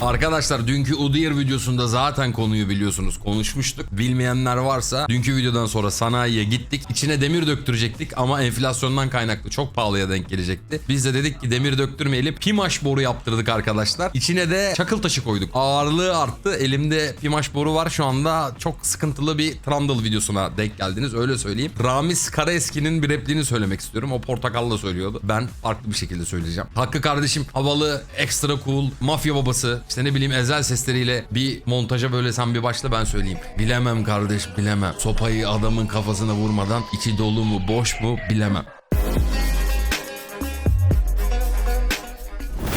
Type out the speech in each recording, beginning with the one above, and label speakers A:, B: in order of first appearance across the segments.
A: Arkadaşlar dünkü Udyr videosunda zaten konuyu biliyorsunuz konuşmuştuk. Bilmeyenler varsa dünkü videodan sonra sanayiye gittik. İçine demir döktürecektik ama enflasyondan kaynaklı çok pahalıya denk gelecekti. Biz de dedik ki demir döktürmeyelim. Pimaş boru yaptırdık arkadaşlar. İçine de çakıl taşı koyduk. Ağırlığı arttı. Elimde pimaş boru var. Şu anda çok sıkıntılı bir Trundle videosuna denk geldiniz. Öyle söyleyeyim. Ramiz Karaeski'nin bir repliğini söylemek istiyorum. O portakalla söylüyordu. Ben farklı bir şekilde söyleyeceğim. Hakkı kardeşim havalı, extra cool, mafya babası, işte ne bileyim ezel sesleriyle bir montaja böyle sen bir başla ben söyleyeyim. Bilemem kardeş bilemem. Sopayı adamın kafasına vurmadan içi dolu mu boş mu bilemem.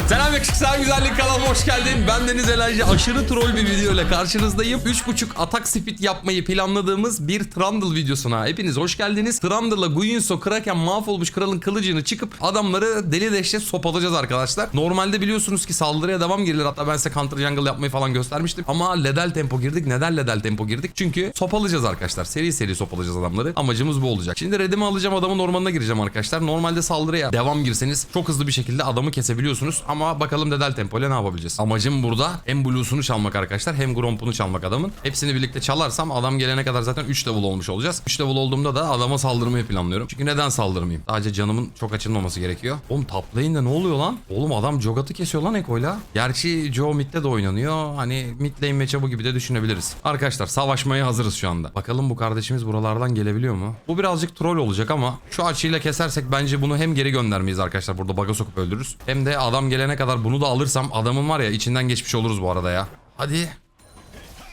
A: Selam yakışıklı güzellik kanalıma hoş geldin. Ben Deniz Elaycı. Aşırı troll bir video ile karşınızdayım. 3.5 atak speed yapmayı planladığımız bir Trundle videosuna hepiniz hoş geldiniz. Trundle'la Guinsoo Kraken mahvolmuş kralın kılıcını çıkıp adamları deli deşte sopalayacağız arkadaşlar. Normalde biliyorsunuz ki saldırıya devam girilir. Hatta ben size counter jungle yapmayı falan göstermiştim. Ama ledel tempo girdik. Neden ledel tempo girdik? Çünkü sopalayacağız arkadaşlar. Seri seri sopalayacağız adamları. Amacımız bu olacak. Şimdi redimi alacağım adamın ormanına gireceğim arkadaşlar. Normalde saldırıya devam girseniz çok hızlı bir şekilde adamı kesebiliyorsunuz. Ama bakalım dedel tempo ile ne yapabileceğiz? Amacım burada hem blues'unu çalmak arkadaşlar hem gromp'unu çalmak adamın. Hepsini birlikte çalarsam adam gelene kadar zaten 3 level olmuş olacağız. 3 level olduğumda da adama saldırmayı planlıyorum. Çünkü neden saldırmayayım? Sadece canımın çok açılmaması gerekiyor. Oğlum top lane'de ne oluyor lan? Oğlum adam Jogat'ı kesiyor lan Eko'yla. Gerçi Joe mid'de de oynanıyor. Hani mid lane matchup'ı gibi de düşünebiliriz. Arkadaşlar savaşmaya hazırız şu anda. Bakalım bu kardeşimiz buralardan gelebiliyor mu? Bu birazcık troll olacak ama şu açıyla kesersek bence bunu hem geri göndermeyiz arkadaşlar. Burada baga sokup öldürürüz. Hem de adam gelene kadar bunu da alırsam adamın var ya içinden geçmiş oluruz bu arada ya. Hadi.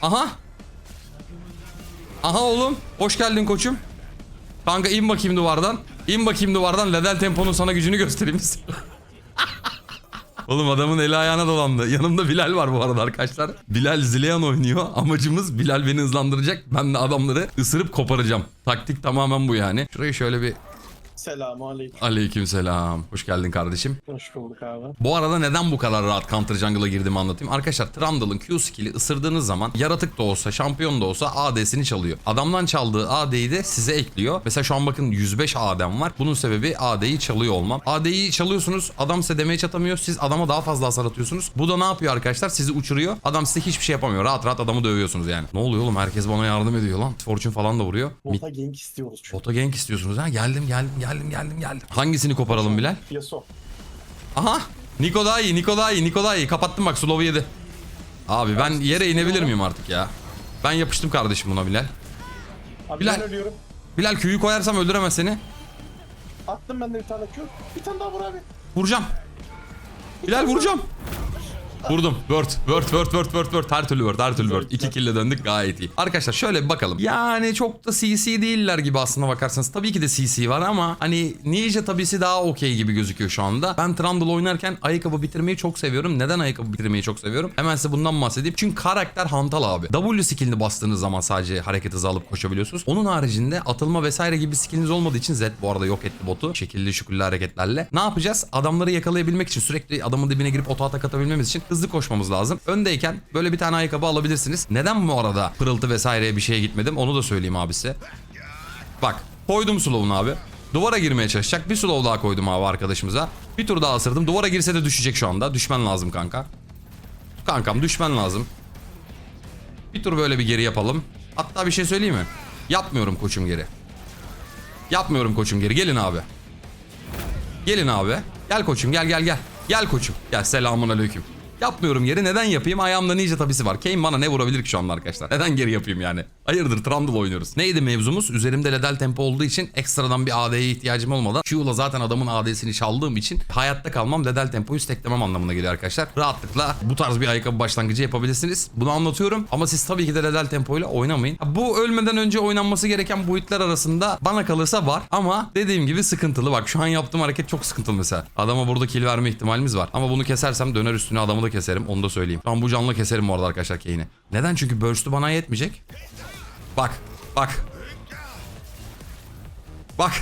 A: Aha. Aha oğlum. Hoş geldin koçum. Kanka in bakayım duvardan. İn bakayım duvardan. Ledel temponun sana gücünü göstereyim. Oğlum adamın eli ayağına dolandı. Yanımda Bilal var bu arada arkadaşlar. Bilal Zilean oynuyor. Amacımız Bilal beni hızlandıracak. Ben de adamları ısırıp koparacağım. Taktik tamamen bu yani. Şurayı şöyle bir
B: Selamun aleyküm.
A: aleykümselam. Hoş geldin kardeşim.
B: Hoş bulduk abi.
A: Bu arada neden bu kadar rahat Counter Jungle'a girdiğimi anlatayım. Arkadaşlar Trundle'ın Q skill'i ısırdığınız zaman yaratık da olsa şampiyon da olsa AD'sini çalıyor. Adamdan çaldığı AD'yi de size ekliyor. Mesela şu an bakın 105 AD'm var. Bunun sebebi AD'yi çalıyor olmam. AD'yi çalıyorsunuz adam size demeye çatamıyor. Siz adama daha fazla hasar atıyorsunuz. Bu da ne yapıyor arkadaşlar? Sizi uçuruyor. Adam size hiçbir şey yapamıyor. Rahat rahat adamı dövüyorsunuz yani. Ne oluyor oğlum? Herkes bana yardım ediyor lan. Fortune falan da vuruyor.
B: Bota gank istiyoruz çünkü.
A: Bota gank istiyorsunuz ha? Geldim geldim geldim geldim geldim. Hangisini koparalım Bilal?
B: Yasuo.
A: Aha. Niko daha iyi, Niko daha iyi, Niko daha iyi. Kapattım bak Slow'u yedi. Abi ben yere inebilir miyim artık ya? Ben yapıştım kardeşim buna Bilal.
B: Abi
A: Bilal.
B: ben ölüyorum.
A: Bilal Q'yu koyarsam öldüremez seni.
B: Attım ben de bir tane Q. Bir tane daha vur abi.
A: Vuracağım. Bilal vuracağım. Vurdum. Word. Word, word, word, word, word. Her türlü word, her türlü word. İki kille döndük gayet iyi. Arkadaşlar şöyle bir bakalım. Yani çok da CC değiller gibi aslına bakarsanız. Tabii ki de CC var ama hani Ninja tabisi daha okey gibi gözüküyor şu anda. Ben Trundle oynarken ayakkabı bitirmeyi çok seviyorum. Neden ayakkabı bitirmeyi çok seviyorum? Hemen size bundan bahsedeyim. Çünkü karakter hantal abi. W skillini bastığınız zaman sadece hareket hızı alıp koşabiliyorsunuz. Onun haricinde atılma vesaire gibi skilliniz olmadığı için Zed bu arada yok etti botu. Şekilli şükürlü hareketlerle. Ne yapacağız? Adamları yakalayabilmek için sürekli adamın dibine girip oto atak atabilmemiz için hızlı koşmamız lazım. Öndeyken böyle bir tane ayakkabı alabilirsiniz. Neden bu arada pırıltı vesaireye bir şeye gitmedim? Onu da söyleyeyim abi size. Bak koydum slow'unu abi. Duvara girmeye çalışacak. Bir slow daha koydum abi arkadaşımıza. Bir tur daha ısırdım. Duvara girse de düşecek şu anda. Düşmen lazım kanka. Kankam düşmen lazım. Bir tur böyle bir geri yapalım. Hatta bir şey söyleyeyim mi? Yapmıyorum koçum geri. Yapmıyorum koçum geri. Gelin abi. Gelin abi. Gel koçum gel gel gel. Gel koçum. Gel selamun aleyküm. Yapmıyorum geri. Neden yapayım? Ayağımda ninja tabisi var. Kane bana ne vurabilir ki şu anda arkadaşlar? Neden geri yapayım yani? Hayırdır Trundle oynuyoruz. Neydi mevzumuz? Üzerimde ledel tempo olduğu için ekstradan bir AD'ye ihtiyacım olmadan Q'la zaten adamın AD'sini çaldığım için hayatta kalmam ledel tempoyu steklemem anlamına geliyor arkadaşlar. Rahatlıkla bu tarz bir ayakkabı başlangıcı yapabilirsiniz. Bunu anlatıyorum ama siz tabii ki de ledel tempoyla oynamayın. Bu ölmeden önce oynanması gereken boyutlar arasında bana kalırsa var ama dediğim gibi sıkıntılı. Bak şu an yaptığım hareket çok sıkıntılı mesela. Adama burada kill verme ihtimalimiz var. Ama bunu kesersem döner üstüne adamı da keserim. Onu da söyleyeyim. Tam bu canlı keserim bu arada arkadaşlar Kane'i. Neden? Çünkü burst'ü bana yetmeyecek. Bak. Bak. Bak.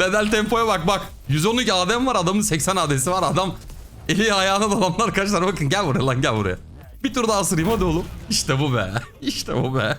A: Ledel tempoya bak bak. 112 ADM var adamın 80 AD'si var adam. Eli ayağına dolanlar arkadaşlar bakın gel buraya lan gel buraya. Bir tur daha ısırayım hadi oğlum. İşte bu be. İşte bu be.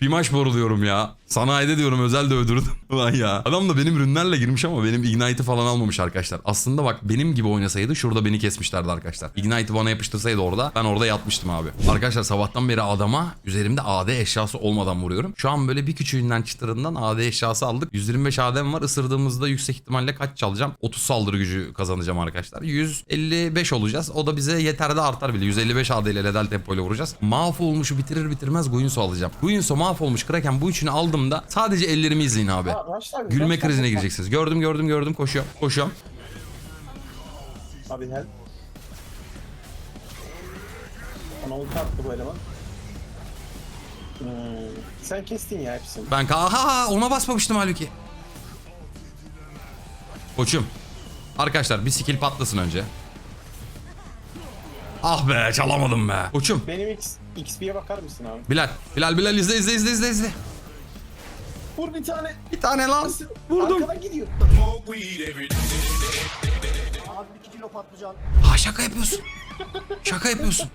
A: bir maç boruluyorum ya. Sanayide diyorum özel de öldürdüm. Ulan ya. Adam da benim ürünlerle girmiş ama benim Ignite'ı falan almamış arkadaşlar. Aslında bak benim gibi oynasaydı şurada beni kesmişlerdi arkadaşlar. Ignite'ı bana yapıştırsaydı orada ben orada yatmıştım abi. Arkadaşlar sabahtan beri adama üzerimde AD eşyası olmadan vuruyorum. Şu an böyle bir küçüğünden çıtırından AD eşyası aldık. 125 AD'm var. Isırdığımızda yüksek ihtimalle kaç çalacağım? 30 saldırı gücü kazanacağım arkadaşlar. 155 olacağız. O da bize yeter de artar bile. 155 AD ile ledel tempo ile vuracağız. Mahvolmuşu bitirir bitirmez Guinsoo alacağım. Guinsoo mahvolmuş Kraken bu üçünü aldığımda sadece ellerimi izleyin abi.
B: Abi,
A: Gülme
B: abi,
A: krizine
B: bak.
A: gireceksiniz. Gördüm gördüm gördüm koşuyorum. Koşuyorum.
B: Abi help. Bana ulti attı bu eleman. Hmm, sen kestin ya hepsini.
A: Ben ka aha ona basmamıştım halbuki. Koçum. Arkadaşlar bir skill patlasın önce. Ah be çalamadım be. Koçum.
B: Benim X, XP'ye bakar mısın abi?
A: Bilal. Bilal Bilal izle izle izle izle izle.
B: Vur bir tane.
A: Bir tane lan. Vurdum.
B: Arkadan gidiyor.
C: Abi bir kilo patlıcan.
A: Ha şaka yapıyorsun. Şaka yapıyorsun.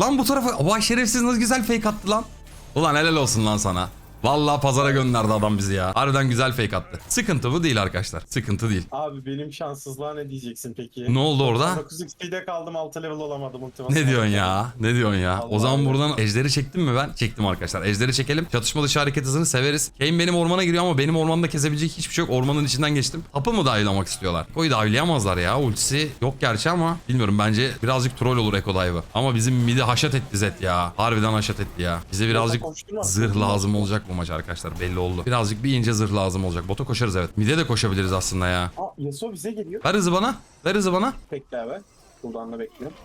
A: Lan bu tarafa vay şerefsiz nasıl güzel fake attı lan. Ulan helal olsun lan sana. Vallahi pazara gönderdi adam bizi ya. Harbiden güzel fake attı. Sıkıntı bu değil arkadaşlar. Sıkıntı değil.
B: Abi benim şanssızlığa ne diyeceksin peki?
A: Ne oldu orada?
B: 9 XP'de kaldım 6 level olamadım ultima.
A: Ne diyorsun ya? Ne diyorsun ya? o
B: Allah
A: zaman
B: Allah.
A: buradan ejderi çektim mi ben? Çektim arkadaşlar. Ejderi çekelim. Çatışma dışı hareket hızını severiz. Kane benim ormana giriyor ama benim ormanda kesebilecek hiçbir şey yok. Ormanın içinden geçtim. Hapı mı dahil istiyorlar? Koyu dahileyemezler ya. Ultisi yok gerçi ama bilmiyorum. Bence birazcık troll olur Eko Dive'ı. Ama bizim midi haşat etti Zed ya. Harbiden haşat etti ya. Bize birazcık zırh lazım olacak bu maç arkadaşlar. Belli oldu. Birazcık bir ince zırh lazım olacak. Bota koşarız evet. Mide de koşabiliriz aslında ya.
B: Aa Yasuo bize geliyor.
A: Ver hızı bana. Ver hızı bana.
B: Bekle abi. Buradan da bekliyorum.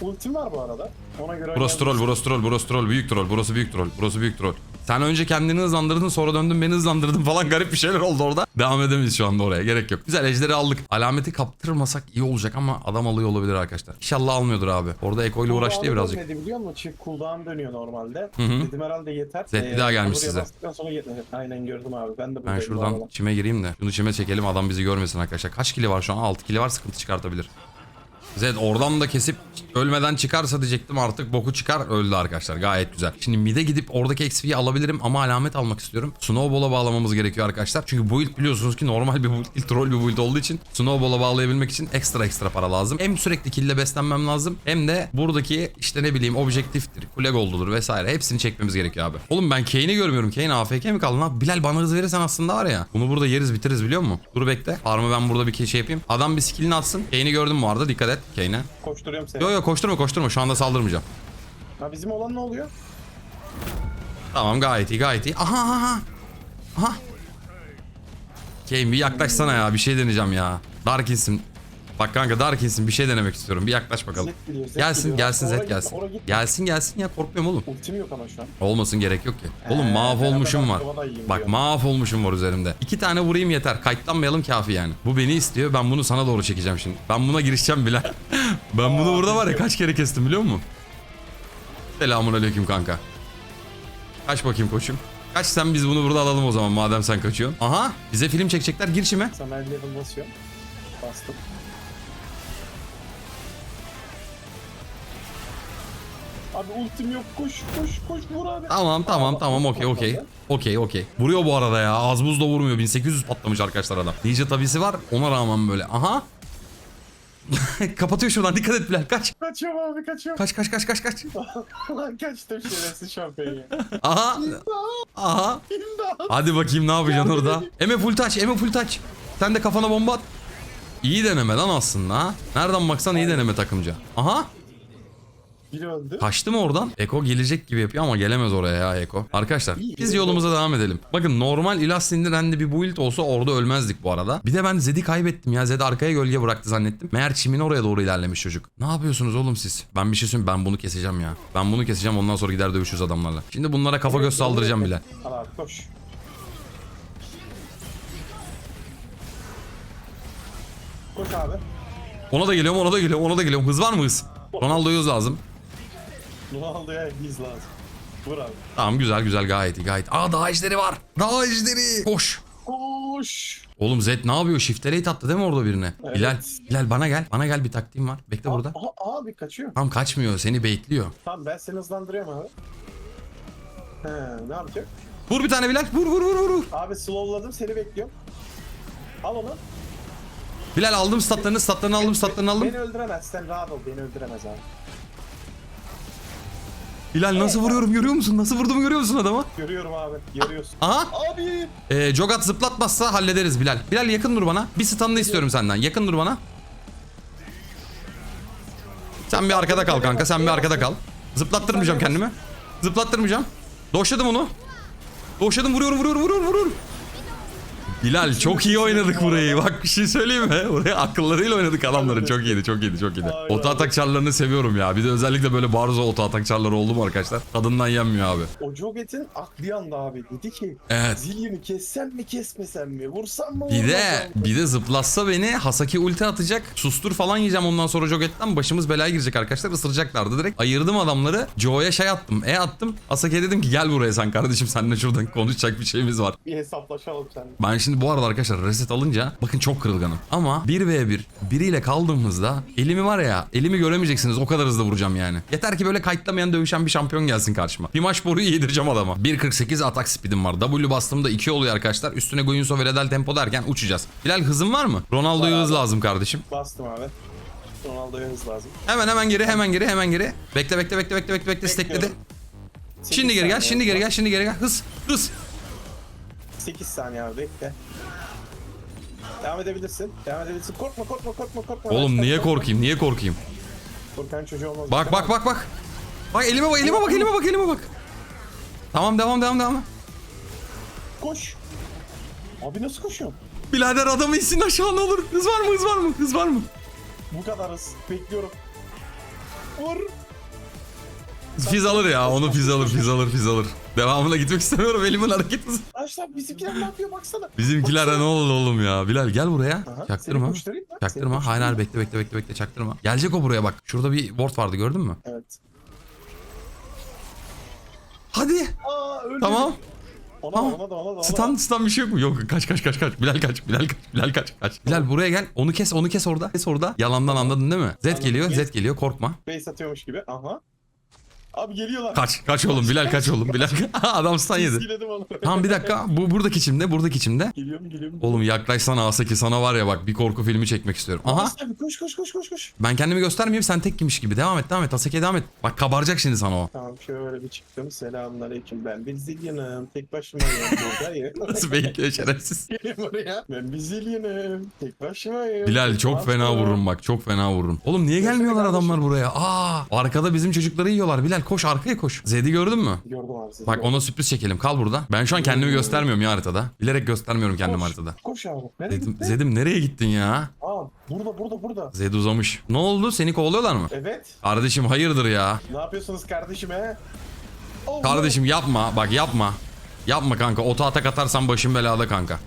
B: Ultim var bu arada. Ona göre
A: Burası troll, burası troll, burası troll, büyük troll, burası büyük troll, burası büyük troll. Sen önce kendini hızlandırdın sonra döndün beni hızlandırdın falan garip bir şeyler oldu orada. Devam edemeyiz şu anda oraya gerek yok. Güzel ejderi aldık. Alameti kaptırmasak iyi olacak ama adam alıyor olabilir arkadaşlar. İnşallah almıyordur abi. Orada Eko ile uğraştı ya birazcık.
B: Ne biliyor musun? Çift cooldown dönüyor normalde.
A: Hı hı.
B: Dedim herhalde yeter.
A: Zed bir daha gelmiş
B: buraya
A: size.
B: bastıktan sonra yetmedi. Aynen gördüm abi. Ben de
A: Ben
B: bu
A: şuradan
B: arada.
A: çime gireyim de. Şunu çime çekelim adam bizi görmesin arkadaşlar. Kaç kili var şu an? 6 kili var sıkıntı çıkartabilir. Zed oradan da kesip ölmeden çıkarsa diyecektim artık boku çıkar öldü arkadaşlar gayet güzel. Şimdi mid'e gidip oradaki XP'yi alabilirim ama alamet almak istiyorum. Snowball'a bağlamamız gerekiyor arkadaşlar. Çünkü build biliyorsunuz ki normal bir build değil troll bir build olduğu için Snowball'a bağlayabilmek için ekstra ekstra para lazım. Hem sürekli kill'le beslenmem lazım hem de buradaki işte ne bileyim objektiftir, kule goldudur vesaire hepsini çekmemiz gerekiyor abi. Oğlum ben Kane'i görmüyorum. Kane AFK mi kaldı lan? Bilal bana hız verirsen aslında var ya. Bunu burada yeriz bitiririz biliyor musun? Dur bekle. Farmı ben burada bir şey yapayım. Adam bir skillini atsın. Kane'i gördüm bu arada dikkat et Kane'e.
B: Koşturuyorum seni.
A: Yo yo koşturma koşturma şu anda saldırmayacağım.
B: Ha bizim olan ne oluyor?
A: Tamam gayet iyi gayet iyi. Aha aha aha. Kane bir yaklaşsana ya bir şey deneyeceğim ya. Darkins'in. Bak kanka Darkins'in bir şey denemek istiyorum. Bir yaklaş bakalım.
B: Zed geliyor, Zed
A: Gelsin
B: geliyor.
A: gelsin Zed gelsin.
B: oraya.
A: Gelsin gelsin ya korkmuyorum oğlum.
B: Ultim yok ama şu an.
A: Olmasın gerek yok ki. Oğlum
B: Ee,
A: mahvolmuşum
B: beraber
A: var.
B: yiyeyim
A: Bak
B: diyor.
A: mahvolmuşum var üzerimde. İki tane vurayım yeter. Kayıtlanmayalım kafi yani. Bu beni istiyor. Ben bunu sana doğru çekeceğim şimdi. Ben buna girişeceğim bile. ben bunu burada var ya kaç kere kestim biliyor musun? Selamun aleyküm kanka. Kaç bakayım koçum. Kaç sen biz bunu burada alalım o zaman madem sen kaçıyorsun. Aha bize film çekecekler gir çime.
B: Sana el level basıyorum. Bastım. Abi ultim yok koş koş koş vur abi.
A: Tamam tamam tamam okey okey. Okey okey. Vuruyor bu arada ya. Az buz da vurmuyor. 1800 patlamış arkadaşlar adam. Ninja tabisi var. Ona rağmen böyle. Aha. Kapatıyor şuradan. Dikkat et Bilal. Kaç.
B: Kaçıyorum abi kaçıyorum.
A: Kaç kaç kaç kaç kaç.
B: Lan kaçtım şerefsiz şampiyonu.
A: Aha. Aha.
B: İmdat.
A: Hadi bakayım ne yapacaksın orada. Eme full touch. Eme full touch. Sen de kafana bomba at. İyi deneme lan aslında ha. Nereden baksan iyi deneme takımca. Aha.
B: Biri öldü.
A: Kaçtı mı oradan? Eko gelecek gibi yapıyor ama gelemez oraya ya Eko. Arkadaşlar biz yolumuza devam edelim. Bakın normal ilah sindirendi bir build olsa orada ölmezdik bu arada. Bir de ben Zed'i kaybettim ya. Zed arkaya gölge bıraktı zannettim. Meğer çimin oraya doğru ilerlemiş çocuk. Ne yapıyorsunuz oğlum siz? Ben bir şey söyleyeyim ben bunu keseceğim ya. Ben bunu keseceğim ondan sonra gider dövüşürüz adamlarla. Şimdi bunlara kafa göz saldıracağım bile.
B: Al koş. Koş abi.
A: Ona da geliyorum ona da geliyorum ona da geliyorum. Hız var mı hız? Ronaldo'ya hız lazım.
B: Ronaldo'ya iz lazım. Vur abi.
A: Tamam güzel güzel gayet iyi gayet. Aa daha ejderi var. Daha ejderi. Koş.
B: Koş.
A: Oğlum Zed ne yapıyor? Shiftelate attı değil mi orada birine?
B: Evet.
A: Bilal, Bilal bana gel. Bana gel bir taktiğim var. Bekle burada.
B: Aha, abi kaçıyor.
A: Tam kaçmıyor. Seni baitliyor.
B: Tamam ben seni hızlandırıyorum abi. He ne yapacak?
A: Vur bir tane Bilal. Vur vur vur. vur.
B: Abi slowladım seni bekliyorum. Al onu.
A: Bilal aldım statlarını, statlarını aldım, statlarını aldım.
B: Beni öldüremez sen rahat ol beni öldüremez abi.
A: Bilal nasıl vuruyorum görüyor musun? Nasıl vurduğumu görüyor musun adama?
B: Görüyorum abi yarıyorsun.
A: Aha.
B: Abi.
A: Ee, Jogat zıplatmazsa hallederiz Bilal. Bilal yakın dur bana. Bir stun'ını istiyorum senden. Yakın dur bana. Sen bir arkada kal kanka. Sen bir arkada kal. Zıplattırmayacağım kendimi. Zıplattırmayacağım. Doşladım onu. Doşladım vuruyorum vuruyorum vuruyorum vuruyorum. Bilal çok iyi oynadık burayı. Bak bir şey söyleyeyim mi? Burayı akıllarıyla oynadık adamların. Çok iyiydi çok iyiydi çok iyiydi. Oto atak çarlarını seviyorum ya. Bir de özellikle böyle barzo oto atak çarları oldu mu arkadaşlar? Tadından yenmiyor abi.
B: O Joget'in aklı yandı abi. Dedi ki
A: Evet.
B: Zilyon'u kessem mi kesmesem mi? Vursam mı
A: Bir de bir de zıplatsa beni Hasaki ulti atacak. Sustur falan yiyeceğim ondan sonra Joget'ten başımız belaya girecek arkadaşlar. Isıracaklardı direkt. Ayırdım adamları. Joe'ya şey attım. E attım. Hasaki'ye dedim ki gel buraya sen kardeşim seninle şuradan konuşacak bir şeyimiz var.
B: Bir hesaplaşalım seninle.
A: Ben şimdi bu arada arkadaşlar reset alınca bakın çok kırılganım. Ama 1v1 biriyle kaldığımızda elimi var ya elimi göremeyeceksiniz o kadar hızlı vuracağım yani. Yeter ki böyle kayıtlamayan dövüşen bir şampiyon gelsin karşıma. Bir maç boruyu yedireceğim adama. 1.48 atak speedim var. W bastığımda 2 oluyor arkadaşlar. Üstüne Guinsoo ve Redel tempo derken uçacağız. Bilal hızın var mı? Ronaldo'ya hız lazım kardeşim.
B: Bastım abi. Ronaldo'ya hız lazım.
A: Hemen hemen geri hemen geri hemen geri. Bekle bekle bekle bekle bekle bekle stekledi. Şimdi geri gel şimdi geri gel şimdi geri gel. Hız hız.
B: 8 saniye abi bekle. Devam edebilirsin. Devam edebilirsin. Korkma korkma korkma korkma.
A: Oğlum niye korkayım niye korkayım?
B: Korkan çocuğu olmaz.
A: Bak bak bak bak. Bak elime bak elime bak elime bak elime bak. Tamam devam devam devam.
B: Koş. Abi nasıl koşuyorsun?
A: Birader adamı insin aşağı ne olur. Hız var mı hız var mı hız var mı?
B: Bu kadar hız. Bekliyorum. Vur.
A: Fiz alır ya onu fiz alır fiz alır fiz alır. Devamına gitmek istemiyorum elimin hareket hızı.
B: Arkadaşlar bizimkiler ne yapıyor baksana.
A: Bizimkilere ne oldu oğlum ya. Bilal gel buraya.
B: Aha,
A: Çaktırma. Çaktırma. Hayır hayır bekle bekle bekle bekle çaktırma. Gelecek o buraya bak. Şurada bir ward vardı gördün mü?
B: Evet.
A: Hadi.
B: Aa.
A: Tamam.
B: Ona
A: Tamam.
B: ona da ona da ona
A: Stun stun bir şey yok mu? Yok kaç kaç kaç kaç. Bilal kaç. Bilal kaç. Bilal kaç. Kaç. Bilal buraya gel. Onu kes onu kes orada. Kes orada. Yalandan anladın değil mi? Z geliyor. Z geliyor. Korkma.
B: Base atıyormuş gibi. Aha. Abi geliyorlar.
A: Kaç. Kaç oğlum. Bilal kaç oğlum. Bilal. Adam stun yedi.
B: Çizgiledim onu.
A: Tamam bir dakika. Bu buradaki çimde. Buradaki çimde.
B: Geliyorum geliyorum.
A: Oğlum yaklaşsana Asaki sana var ya bak bir korku filmi çekmek istiyorum. Aha
B: Abi koş koş koş koş koş.
A: ben kendimi göstermeyeyim sen tek giymiş gibi. Devam et devam et Asaki'ye devam et. Bak kabaracak şimdi sana o.
B: Tamam şöyle bir çıktım. Selamünaleyküm. Ben bir zilyanım. Tek başımayım buradayım.
A: Nasıl bekliyor şerefsiz.
B: Gelin buraya. Ben bir zilyanım. Tek başımayım.
A: Bilal çok fena vururum bak çok fena vururum. Oğlum niye gelmiyorlar adamlar buraya? Aa arkada bizim çocukları yiyorlar. Bilal koş arkaya koş. Zed'i gördün mü?
B: Gördüm abi sizi.
A: Bak ona sürpriz çekelim. Kal burada. Ben şu an kendimi göstermiyorum ya haritada. Bilerek göstermiyorum kendimi
B: Koş.
A: haritada.
B: Koş abi. Nereye
A: Zedim,
B: gitti?
A: Zedim nereye gittin ya?
B: Aa burada burada burada.
A: Zed uzamış. Ne oldu? Seni kovalıyorlar mı?
B: Evet.
A: Kardeşim hayırdır ya?
B: Ne yapıyorsunuz kardeşim he? Oh,
A: Kardeşim yapma. Bak yapma. Yapma kanka. Oto atak atarsan başım belada kanka.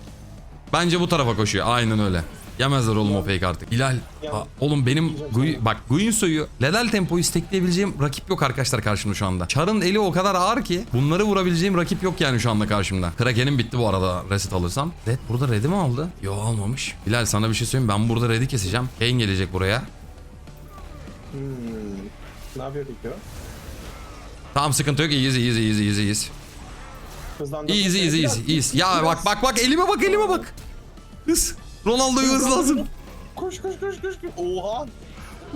A: Bence bu tarafa koşuyor. Aynen öyle. Yemezler oğlum o fake artık. Hilal.
B: Ya.
A: ha, oğlum benim Guy, bak Guinsoo'yu Ledel tempoyu stekleyebileceğim rakip yok arkadaşlar karşımda şu anda. Char'ın eli o kadar ağır ki bunları vurabileceğim rakip yok yani şu anda karşımda. Kraken'in bitti bu arada reset alırsam. Red burada red'i mi aldı? Yo almamış. Hilal sana bir şey söyleyeyim ben burada red'i keseceğim. Kane gelecek buraya.
B: Hmm. Ne yapıyor peki?
A: Tamam sıkıntı yok iyiyiz iyiyiz iyiyiz iyiyiz iyiyiz.
B: Hızlandırdım.
A: İyiyiz iyiyiz iyiyiz. Ya bak bak bak elime bak elime bak. Hız. Ronaldo'ya hız lazım.
B: Koş koş koş. koş. Oha.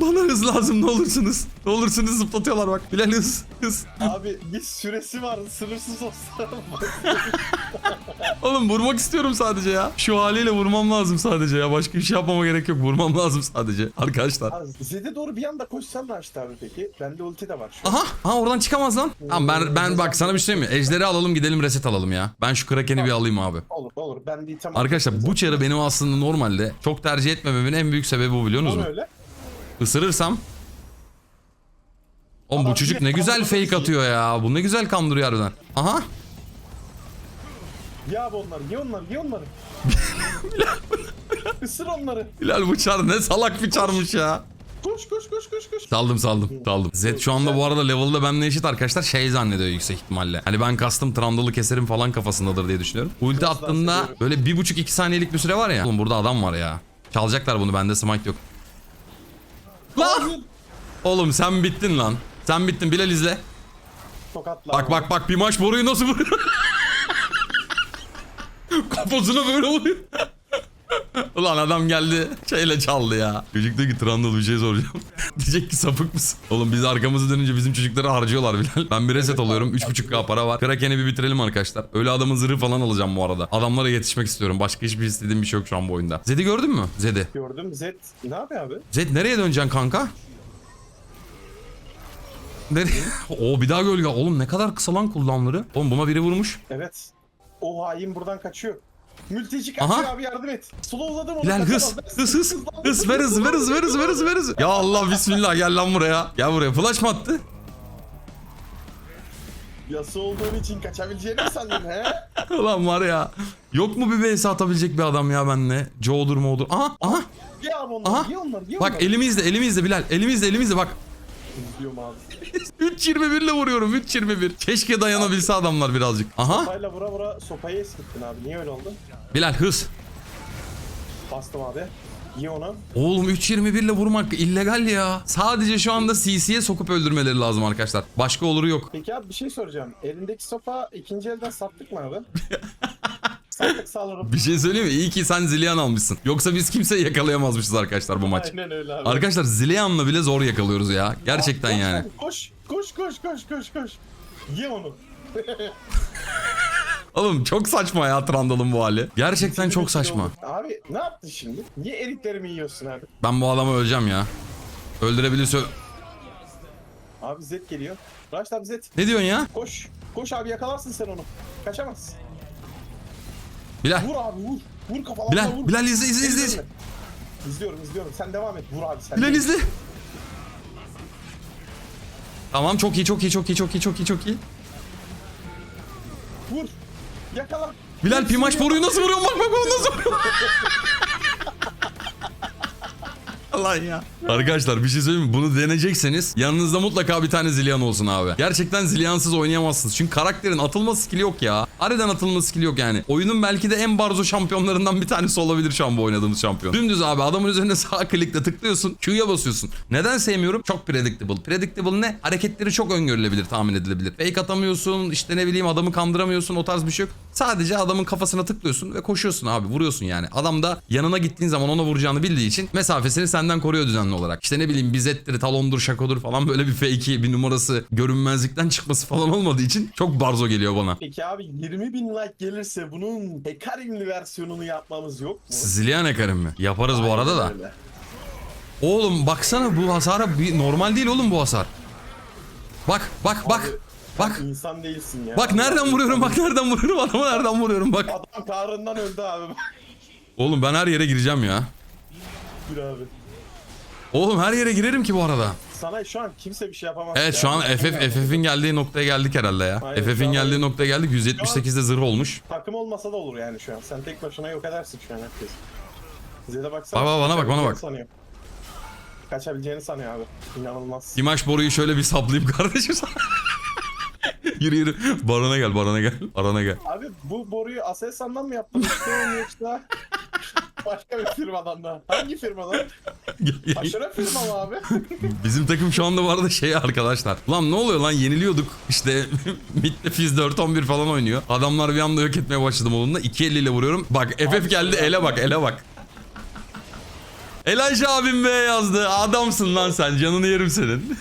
A: Bana hız lazım ne olursunuz. Ne olursunuz zıplatıyorlar bak. Bilal hız hız.
B: Abi bir süresi var. Sınırsız olsa.
A: Oğlum vurmak istiyorum sadece ya. Şu haliyle vurmam lazım sadece ya. Başka bir şey yapmama gerek yok. Vurmam lazım sadece. Arkadaşlar.
B: Abi, Zed'e doğru bir anda koşsan Raşit abi peki. Bende ulti de var şu an.
A: Aha, aha oradan çıkamaz lan. Tamam ben ben bak sana bir şey söyleyeyim mi? Ejderi alalım gidelim reset alalım ya. Ben şu Kraken'i bir alayım abi.
B: Olur olur. Ben bir tamam.
A: Arkadaşlar bu çarı benim aslında normalde çok tercih etmememin en büyük sebebi bu biliyorsunuz mu?
B: öyle.
A: Isırırsam Oğlum bu çocuk ne güzel fake atıyor ya. Bu ne güzel kandırıyor harbiden. Aha.
B: Ya abi onları. Ye onları. Ye onları. Isır onları.
A: Bilal bu çar ne salak bir çarmış ya.
B: Koş koş koş koş koş.
A: Saldım saldım saldım. Zed şu anda bu arada level'da benimle eşit arkadaşlar şey zannediyor yüksek ihtimalle. Hani ben kastım Trundle'ı keserim falan kafasındadır diye düşünüyorum. Ulti attığında böyle bir buçuk iki saniyelik bir süre var ya. Oğlum burada adam var ya. Çalacaklar bunu bende smite yok. Lan! Oğlum sen bittin lan. Sen bittin Bilal izle.
B: Tokatla.
A: Bak bak bak bir maç boruyu nasıl vuruyor. Kafasına böyle vuruyor. Ulan adam geldi şeyle çaldı ya. Çocuk diyor ki Trundle bir şey soracağım. Diyecek ki sapık mısın? Oğlum biz arkamızı dönünce bizim çocukları harcıyorlar Bilal. Ben bir reset alıyorum. 3.5k para var. Kraken'i bir bitirelim arkadaşlar. Öyle adamın zırhı falan alacağım bu arada. Adamlara yetişmek istiyorum. Başka hiçbir istediğim bir şey yok şu an bu oyunda. Zed'i gördün mü? Zed'i.
B: Gördüm Zed. Ne yapıyor abi?
A: Zed nereye döneceksin kanka? Nereye? Oo bir daha gölge. Oğlum ne kadar kısa lan cooldownları. Oğlum buna biri vurmuş.
B: Evet. O hain buradan kaçıyor. Mülteci kaçıyor
A: Aha.
B: abi yardım et. Slowladım onu.
A: Bilal hız. Hız hız. Hız ver hız ver hız ver hız ver hız ver hız. Ya Allah bismillah gel lan buraya. Gel buraya. Flash mı attı?
B: Yası olduğun için kaçabileceğini mi sandın he?
A: Ulan var ya. Yok mu bir vs atabilecek bir adam ya benimle? Joe'dur mu olur? Aha aha.
B: Ye abi onları,
A: Aha.
B: ye onları, ye
A: Bak
B: onları.
A: elimizde elimizde Bilal. Elimizde elimizde bak.
B: İzliyorum abi.
A: 3.21 ile vuruyorum 3.21. Keşke dayanabilse adamlar birazcık. Aha.
B: Sopayla vura vura sopayı eskittin abi. Niye öyle oldu?
A: Bilal hız.
B: Bastım abi. Ye onu.
A: Oğlum 3.21 ile vurmak illegal ya. Sadece şu anda CC'ye sokup öldürmeleri lazım arkadaşlar. Başka oluru yok.
B: Peki abi bir şey soracağım. Elindeki sopa ikinci elden sattık mı abi?
A: Bir şey söyleyeyim mi? İyi ki sen Zillian almışsın. Yoksa biz kimseyi yakalayamazmışız arkadaşlar bu maç.
B: Aynen öyle abi.
A: Arkadaşlar Zillian'la bile zor yakalıyoruz ya. Gerçekten
B: Koş
A: yani.
B: Koş koş koş koş koş koş. Ye onu.
A: Oğlum çok saçma ya Trundle'ın bu hali. Gerçekten çok saçma.
B: Abi ne yaptın şimdi? Niye eriklerimi yiyorsun abi?
A: Ben bu adamı öleceğim ya. Öldürebilirse...
B: Abi Zed geliyor. Raşit abi Zed.
A: Ne diyorsun ya?
B: Koş. Koş abi yakalarsın sen onu. Kaçamaz.
A: Bilal.
B: Vur abi vur. Vur kafalarına
A: Bilal.
B: vur.
A: Bilal izle izle izle. izle.
B: İzliyorum izliyorum. Sen devam et. Vur abi sen.
A: Bilal izle. Tamam çok iyi çok iyi çok iyi çok iyi çok iyi çok iyi.
B: Vur. Yakala.
A: Bilal
B: yakala.
A: boruyu nasıl vuruyor bak bak bak nasıl vuruyor. Lan ya. Arkadaşlar bir şey söyleyeyim mi? Bunu deneyecekseniz yanınızda mutlaka bir tane zilyan olsun abi. Gerçekten zilyansız oynayamazsınız. Çünkü karakterin atılma skill'i yok ya. Harbiden atılma skill'i yok yani. Oyunun belki de en barzo şampiyonlarından bir tanesi olabilir şu an bu oynadığımız şampiyon. Dümdüz abi adamın üzerine sağ klikle tıklıyorsun. Q'ya basıyorsun. Neden sevmiyorum? Çok predictable. Predictable ne? Hareketleri çok öngörülebilir, tahmin edilebilir. Fake atamıyorsun, işte ne bileyim adamı kandıramıyorsun, o tarz bir şey yok. Sadece adamın kafasına tıklıyorsun ve koşuyorsun abi, vuruyorsun yani. Adam da yanına gittiğin zaman ona vuracağını bildiği için mesafesini senden koruyor düzenli olarak. İşte ne bileyim bizettir, talondur, şakodur falan böyle bir fake'i, bir numarası, görünmezlikten çıkması falan olmadığı için çok barzo geliyor bana.
B: Peki abi 20 bin like gelirse bunun Hekarimli versiyonunu yapmamız yok mu?
A: Zilyan ekarim mi? Yaparız bu arada da.
B: Aynen öyle.
A: Oğlum baksana bu hasara bir normal değil oğlum bu hasar. Bak bak bak.
B: Abi,
A: Bak.
B: İnsan değilsin ya.
A: Bak nereden vuruyorum bak nereden vuruyorum adamı nereden vuruyorum bak.
B: Adam kahrından öldü abi.
A: Oğlum ben her yere gireceğim ya.
B: Bir abi.
A: Oğlum her yere girerim ki bu arada.
B: Sana şu an kimse bir şey yapamaz.
A: Evet
B: ya.
A: şu an FF FF'in geldiği noktaya geldik herhalde ya.
B: Aynen,
A: FF'in geldiği noktaya geldik. 178'de zırh olmuş.
B: Takım olmasa da olur yani şu an. Sen tek başına yok edersin şu an herkes. Zed'e baksana.
A: Bak, bak, bana bak, bana bak.
B: kaçabileceğini Sanıyor. Kaçabileceğini sanıyor abi. İnanılmaz.
A: İmaç boruyu şöyle bir saplayayım kardeşim sana. yürü yürü. Barona gel barona gel. Barona gel.
B: Abi bu boruyu Aselsan'dan mı yaptın? Yoksa başka bir firmadan da. Hangi firmadan? Aşırı firma mı abi?
A: Bizim takım şu anda bu arada şey arkadaşlar. Lan ne oluyor lan yeniliyorduk. İşte Mid'de Fizz 4-11 falan oynuyor. Adamlar bir anda yok etmeye başladım onunla. 2 eliyle vuruyorum. Bak FF geldi ele bak ele bak. Elijah abim be yazdı. Adamsın lan sen. Canını yerim senin.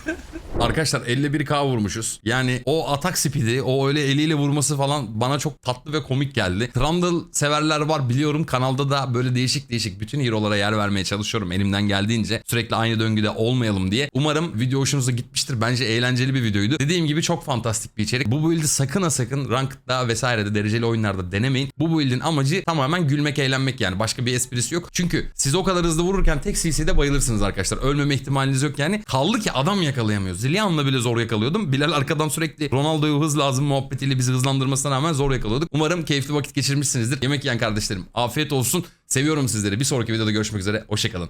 A: Arkadaşlar 51k vurmuşuz. Yani o atak speed'i, o öyle eliyle vurması falan bana çok tatlı ve komik geldi. Trundle severler var biliyorum. Kanalda da böyle değişik değişik bütün hero'lara yer vermeye çalışıyorum elimden geldiğince. Sürekli aynı döngüde olmayalım diye. Umarım video hoşunuza gitmiştir. Bence eğlenceli bir videoydu. Dediğim gibi çok fantastik bir içerik. Bu build'i sakın ha sakın ranked'da vesairede dereceli oyunlarda denemeyin. Bu build'in amacı tamamen gülmek eğlenmek yani. Başka bir esprisi yok. Çünkü siz o kadar hızlı vururken tek CC'de bayılırsınız arkadaşlar. Ölmeme ihtimaliniz yok yani. Kaldı ki adam yakalayamıyor. Zillian'la bile zor yakalıyordum. Bilal arkadan sürekli Ronaldo'yu hız lazım muhabbetiyle bizi hızlandırmasına rağmen zor yakalıyorduk. Umarım keyifli vakit geçirmişsinizdir. Yemek yiyen kardeşlerim afiyet olsun. Seviyorum sizleri. Bir sonraki videoda görüşmek üzere. Hoşçakalın.